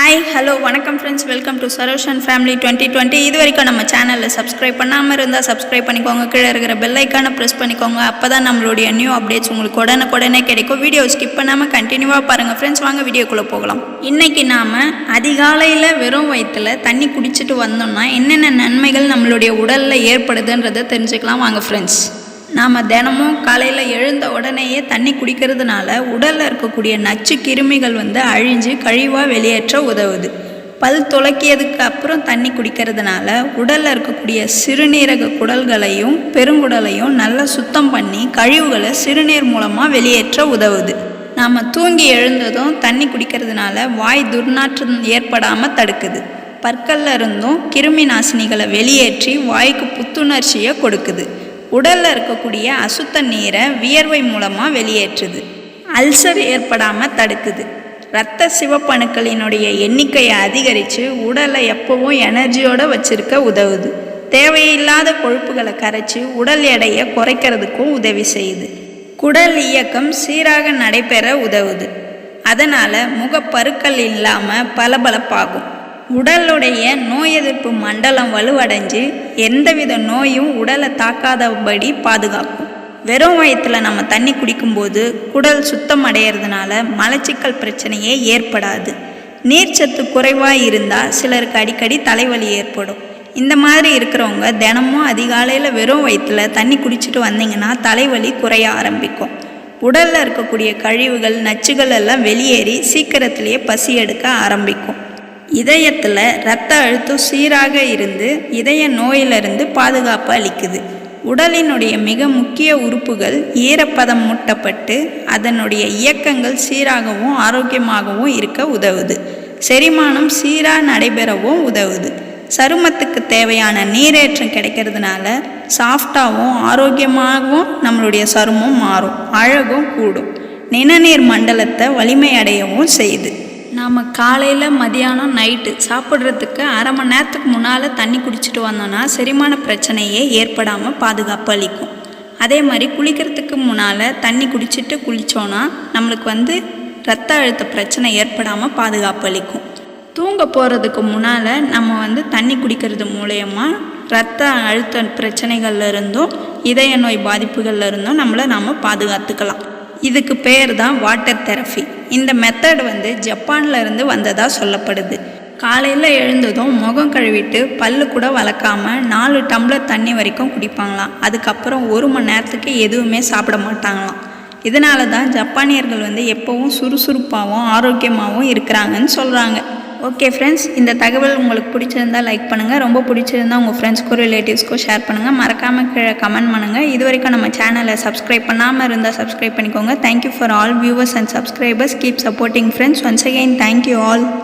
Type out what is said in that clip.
Hi hello வணக்கம் friends welcome to Saroshan family twenty twenty இது வரைக்கும் நம்ம சேனலில் சப்ஸ்கிரைப் பண்ணாமல் இருந்தால் சப்ஸ்கிரைப் பண்ணிக்கோங்க. கீழே இருக்கிற பெல்லைக்கான ப்ரெஸ் பண்ணிக்கோங்க. அப்போ தான் நம்மளுடைய நியூ அப்டேட்ஸ் உங்களுக்கு உடனுக்குடனே கிடைக்கும். வீடியோ ஸ்கிப் பண்ணாமல் கண்டினியூவாக பாருங்கள் ஃப்ரெண்ட்ஸ் வாங்க வீடியோக்குள்ளே போகலாம். இன்றைக்கி நாம் அதிகாலையில் வெறும் வயிற்றில் தண்ணி குடிச்சிட்டு வந்தோம்னா என்னென்ன நன்மைகள் நம்மளுடைய உடலில் ஏற்படுதுன்றதை தெரிஞ்சுக்கலாம். வாங்க ஃப்ரெண்ட்ஸ் நாம் தினமும் காலையில் எழுந்த உடனேயே தண்ணி குடிக்கிறதுனால உடலில் இருக்கக்கூடிய நச்சு கிருமிகள் வந்து அழிஞ்சு கழிவாக வெளியேற்ற உதவுது. பல் துளக்கியதுக்கு அப்புறம் தண்ணி குடிக்கிறதுனால உடலில் இருக்கக்கூடிய சிறுநீரக குடல்களையும் பெருங்குடலையும் நல்லா சுத்தம் பண்ணி கழிவுகளை சிறுநீர் மூலமாக வெளியேற்ற உதவுது. நாம் தூங்கி எழுந்ததும் தண்ணி குடிக்கிறதுனால வாய் துர்நாற்றம் ஏற்படாமல் தடுக்குது. பற்கள்ல இருந்தும் கிருமி நாசினிகளை வெளியேற்றி வாய்க்கு புத்துணர்ச்சியை கொடுக்குது. உடலில் இருக்கக்கூடிய அசுத்த நீரை வியர்வை மூலமாக வெளியேற்றுது. அல்சர் ஏற்படாமல் தடுக்குது. இரத்த சிவப்பணுக்களினுடைய எண்ணிக்கையை அதிகரித்து உடலை எப்பவும் எனர்ஜியோடு வச்சிருக்க உதவுது. தேவையில்லாத கொழுப்புகளை கரைச்சி உடல் எடையை குறைக்கிறதுக்கும் உதவி செய்யுது. குடல் இயக்கம் சீராக நடைபெற உதவுது. அதனால் முகப்பருக்கள் இல்லாமல் பளபளப்பாகும். உடலுடைய நோய் எதிர்ப்பு மண்டலம் வலுவடைஞ்சு எந்தவித நோயும் உடலை தாக்காதபடி பாதுகாக்கும். வெறும் வயத்தில் நம்ம தண்ணி குடிக்கும்போது குடல் சுத்தம் அடையிறதுனால மலச்சிக்கல் பிரச்சனையே ஏற்படாது. நீர்ச்சத்து குறைவாக இருந்தால் சிலருக்கு அடிக்கடி தலைவலி ஏற்படும். இந்த மாதிரி இருக்கிறவங்க தினமும் அதிகாலையில் வெறும் வயிற்றில் தண்ணி குடிச்சிட்டு வந்தீங்கன்னா தலைவலி குறைய ஆரம்பிக்கும். உடலில் இருக்கக்கூடிய கழிவுகள் நச்சுகள் எல்லாம் வெளியேறி சீக்கிரத்திலேயே பசி எடுக்க ஆரம்பிக்கும். இதயத்தில் இரத்த அழுத்தம் சீராக இருந்து இதய நோயிலிருந்து பாதுகாப்பு அளிக்குது. உடலினுடைய மிக முக்கிய உறுப்புகள் ஈரப்பதம் மூட்டப்பட்டு அதனுடைய இயக்கங்கள் சீராகவும் ஆரோக்கியமாகவும் இருக்க உதவுது. செரிமானம் சீராக நடைபெறவும் உதவுது. சருமத்துக்கு தேவையான நீரேற்றம் கிடைக்கிறதுனால சாஃப்டாகவும் ஆரோக்கியமாகவும் நம்மளுடைய சருமம் மாறும் அழகும் கூடும். நிணநீர் மண்டலத்தை வலிமையடையவும் செய்யுது. நாம் காலையில் மதியானம் நைட்டு சாப்பிட்றதுக்கு அரை மணி நேரத்துக்கு முன்னால் தண்ணி குடிச்சிட்டு வந்தோன்னா செரிமான பிரச்சனையே ஏற்படாமல் பாதுகாப்பு அளிக்கும். அதே மாதிரி குளிக்கிறதுக்கு முன்னால் தண்ணி குடிச்சிட்டு குளித்தோன்னா நம்மளுக்கு வந்து ரத்த அழுத்த பிரச்சனை ஏற்படாமல் பாதுகாப்பு அளிக்கும். தூங்க போகிறதுக்கு முன்னால் நம்ம வந்து தண்ணி குடிக்கிறது மூலயமா ரத்த அழுத்த பிரச்சனைகள்ல இருந்தும் இதய நோய் பாதிப்புகள்ல இருந்தும் நம்மளை நாம் பாதுகாத்துக்கலாம். இதுக்கு பேர் தான் வாட்டர் தெரப்பி இந்த மெத்தட் வந்து ஜப்பானில் இருந்து வந்ததாக சொல்லப்படுது. காலையில் எழுந்ததும் முகம் கழுவிட்டு பல்லு கூட வளர்க்காமல் நாலு டம்ளர் தண்ணி வரைக்கும் குடிப்பாங்களாம். அதுக்கப்புறம் ஒரு மணி நேரத்துக்கு எதுவுமே சாப்பிட மாட்டாங்களாம். இதனால தான் ஜப்பானியர்கள் வந்து எப்போவும் சுறுசுறுப்பாகவும் ஆரோக்கியமாகவும் இருக்கிறாங்கன்னு சொல்கிறாங்க ஓகே ஃப்ரெண்ட்ஸ் இந்த தகவல் உங்களுக்கு பிடிச்சிருந்தா லைக் பண்ணுங்கள் ரொம்ப பிடிச்சிருந்தா உங்கள் ஃப்ரெண்ட்ஸ்க்கும் ரிலேட்டிவ்ஸ்க்கோ ஷேர் பண்ணுங்கள் மறக்காமல் கீழே கமெண்ட் பண்ணுங்கள் இது வரைக்கும் நம்ம சேனலை சப்ஸ்கிரைப் பண்ணாமல் இருந்தால் சப்ஸ்கிரைப் பண்ணிக்கோங்க. Thank you for all viewers and subscribers keep supporting friends once again thank you all